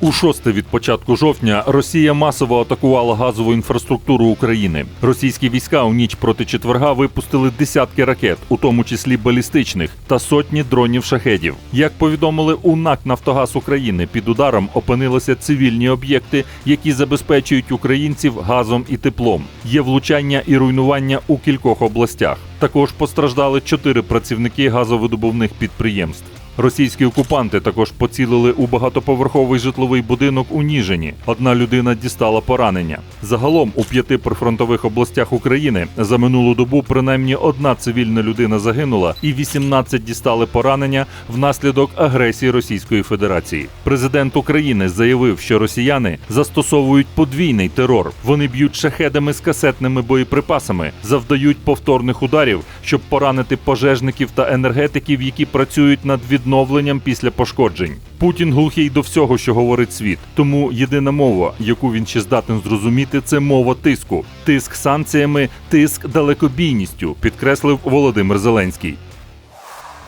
У шосте від початку жовтня Росія масово атакувала газову інфраструктуру України. Російські війська у ніч проти четверга випустили десятки ракет, у тому числі балістичних, та сотні дронів шахедів. Як повідомили у НАК Нафтогаз України, під ударом опинилися цивільні об'єкти, які забезпечують українців газом і теплом. Є влучання і руйнування у кількох областях. Також постраждали чотири працівники газовидобувних підприємств. Російські окупанти також поцілили у багатоповерховий житловий будинок у Ніжині. Одна людина дістала поранення. Загалом у п'яти прифронтових областях України за минулу добу принаймні одна цивільна людина загинула і 18 дістали поранення внаслідок агресії Російської Федерації. Президент України заявив, що росіяни застосовують подвійний терор. Вони б'ють шахедами з касетними боєприпасами, завдають повторних ударів, щоб поранити пожежників та енергетиків, які працюють над відновленням після пошкоджень. Путін глухий до всього, що говорить світ. Тому єдина мова, яку він ще здатен зрозуміти, це мова тиску. Тиск санкціями, тиск далекобійністю, підкреслив Володимир Зеленський.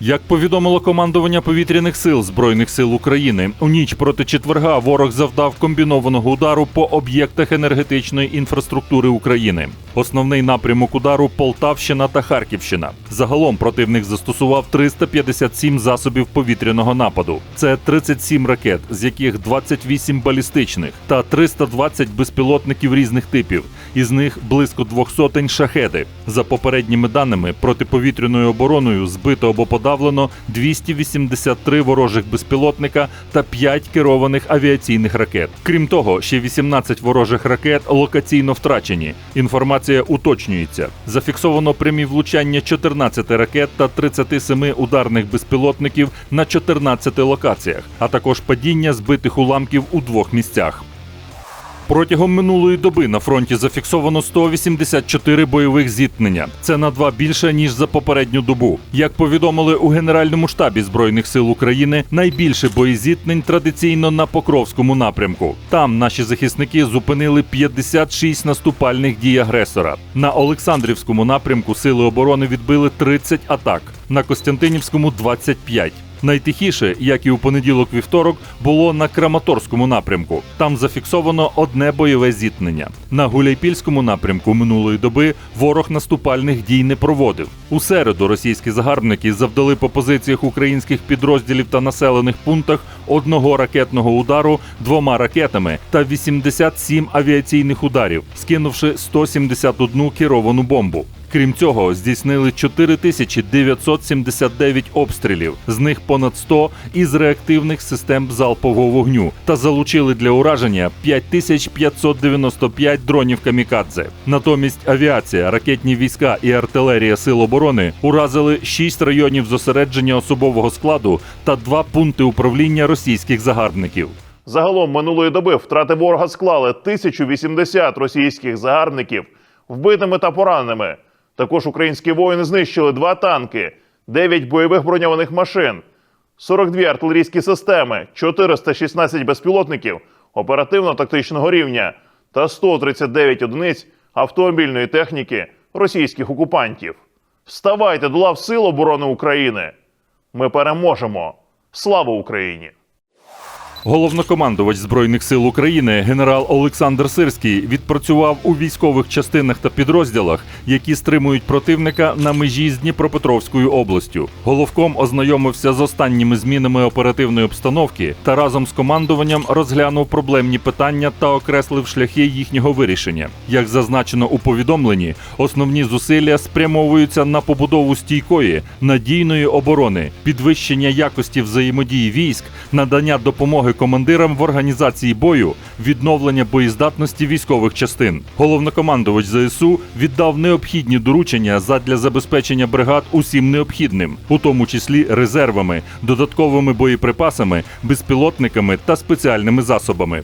Як повідомило командування повітряних сил Збройних сил України, у ніч проти четверга ворог завдав комбінованого удару по об'єктах енергетичної інфраструктури України. Основний напрямок удару Полтавщина та Харківщина. Загалом противник застосував 357 засобів повітряного нападу. Це 37 ракет, з яких 28 балістичних та 320 безпілотників різних типів. Із них близько двох сотень шахеди. За попередніми даними, протиповітряною обороною збито або подавлено 283 ворожих безпілотника та 5 керованих авіаційних ракет. Крім того, ще 18 ворожих ракет локаційно втрачені. Інформація уточнюється. Зафіксовано прямі влучання 14 ракет та 37 ударних безпілотників на 14 локаціях, а також падіння збитих уламків у двох місцях. Протягом минулої доби на фронті зафіксовано 184 бойових зіткнення. Це на два більше ніж за попередню добу. Як повідомили у Генеральному штабі збройних сил України, найбільше боєзіткнень традиційно на Покровському напрямку. Там наші захисники зупинили 56 наступальних дій агресора. На Олександрівському напрямку сили оборони відбили 30 атак, на Костянтинівському 25. Найтихіше, як і у понеділок вівторок, було на Краматорському напрямку. Там зафіксовано одне бойове зіткнення. На Гуляйпільському напрямку минулої доби ворог наступальних дій не проводив. У середу російські загарбники завдали по позиціях українських підрозділів та населених пунктах одного ракетного удару двома ракетами та 87 авіаційних ударів, скинувши 171 керовану бомбу. Крім цього, здійснили 4979 обстрілів, з них понад 100 із реактивних систем залпового вогню, та залучили для ураження 5595 дронів камікадзе. Натомість авіація, ракетні війська і артилерія сил оборони уразили 6 районів зосередження особового складу та 2 пункти управління російських загарбників. Загалом минулої доби втрати ворога склали 1080 російських загарбників вбитими та пораненими. Також українські воїни знищили два танки, 9 бойових броньованих машин, 42 артилерійські системи, 416 безпілотників оперативно-тактичного рівня та 139 одиниць автомобільної техніки російських окупантів. Вставайте до лав Сил оборони України! Ми переможемо! Слава Україні! Головнокомандувач збройних сил України генерал Олександр Сирський відпрацював у військових частинах та підрозділах, які стримують противника на межі з Дніпропетровською областю. Головком ознайомився з останніми змінами оперативної обстановки та разом з командуванням розглянув проблемні питання та окреслив шляхи їхнього вирішення. Як зазначено у повідомленні, основні зусилля спрямовуються на побудову стійкої, надійної оборони, підвищення якості взаємодії військ, надання допомоги командирам в організації бою, відновлення боєздатності військових частин. Головнокомандувач ЗСУ віддав необхідні доручення задля забезпечення бригад усім необхідним, у тому числі резервами, додатковими боєприпасами, безпілотниками та спеціальними засобами.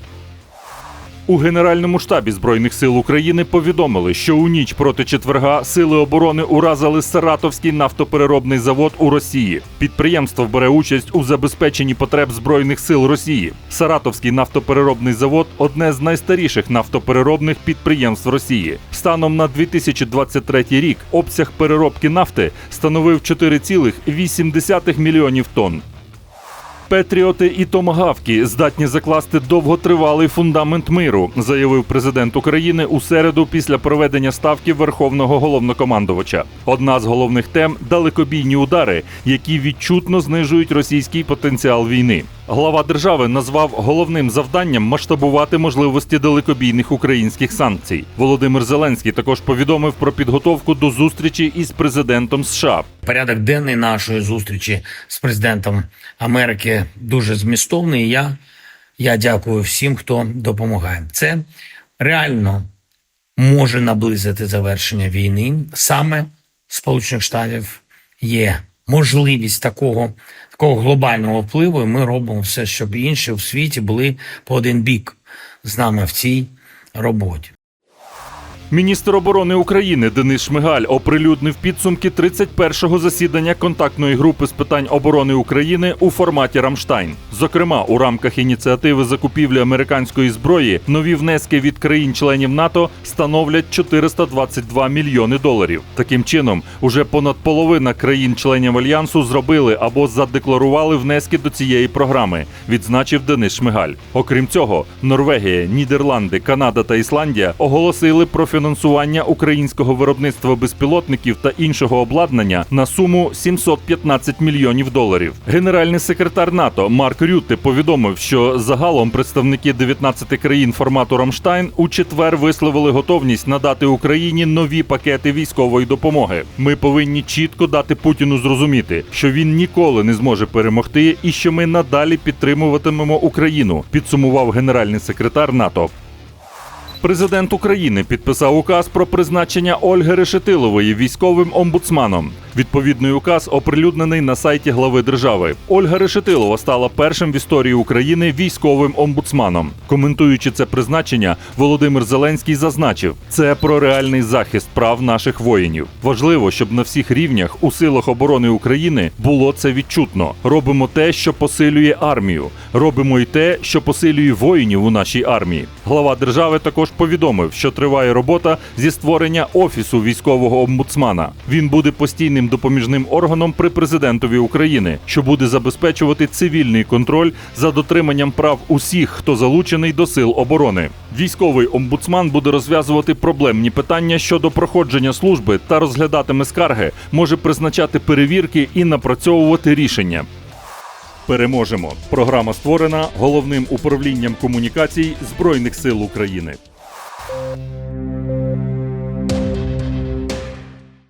У Генеральному штабі Збройних сил України повідомили, що у ніч проти четверга сили оборони уразили Саратовський нафтопереробний завод у Росії. Підприємство бере участь у забезпеченні потреб збройних сил Росії. Саратовський нафтопереробний завод одне з найстаріших нафтопереробних підприємств Росії. Станом на 2023 рік обсяг переробки нафти становив 4,8 мільйонів тонн. Петріоти і томагавки здатні закласти довготривалий фундамент миру, заявив президент України у середу після проведення ставки Верховного головнокомандувача. Одна з головних тем далекобійні удари, які відчутно знижують російський потенціал війни. Глава держави назвав головним завданням масштабувати можливості далекобійних українських санкцій. Володимир Зеленський також повідомив про підготовку до зустрічі із президентом США. Порядок денний нашої зустрічі з президентом Америки дуже змістовний. Я, я дякую всім, хто допомагає. Це реально може наблизити завершення війни. Саме Сполучених Штатів є можливість такого, такого глобального впливу. І ми робимо все, щоб інші в світі були по один бік з нами в цій роботі. Міністр оборони України Денис Шмигаль оприлюднив підсумки 31-го засідання контактної групи з питань оборони України у форматі Рамштайн. Зокрема, у рамках ініціативи закупівлі американської зброї нові внески від країн-членів НАТО становлять 422 мільйони доларів. Таким чином, уже понад половина країн-членів альянсу зробили або задекларували внески до цієї програми, відзначив Денис Шмигаль. Окрім цього, Норвегія, Нідерланди, Канада та Ісландія оголосили про фінансування українського виробництва безпілотників та іншого обладнання на суму 715 мільйонів доларів. Генеральний секретар НАТО Марк Рютте повідомив, що загалом представники 19 країн формату Рамштайн у четвер висловили готовність надати Україні нові пакети військової допомоги. Ми повинні чітко дати Путіну зрозуміти, що він ніколи не зможе перемогти і що ми надалі підтримуватимемо Україну. Підсумував генеральний секретар НАТО. Президент України підписав указ про призначення Ольги Решетилової військовим омбудсманом. Відповідний указ оприлюднений на сайті глави держави. Ольга Решетилова стала першим в історії України військовим омбудсманом. Коментуючи це призначення, Володимир Зеленський зазначив, це про реальний захист прав наших воїнів. Важливо, щоб на всіх рівнях у силах оборони України було це відчутно. Робимо те, що посилює армію. Робимо й те, що посилює воїнів у нашій армії. Глава держави також повідомив, що триває робота зі створення офісу військового омбудсмана. Він буде постійним допоміжним органом при президентові України, що буде забезпечувати цивільний контроль за дотриманням прав усіх, хто залучений до сил оборони. Військовий омбудсман буде розв'язувати проблемні питання щодо проходження служби та розглядатиме скарги, може призначати перевірки і напрацьовувати рішення. Переможемо. Програма створена головним управлінням комунікацій Збройних сил України.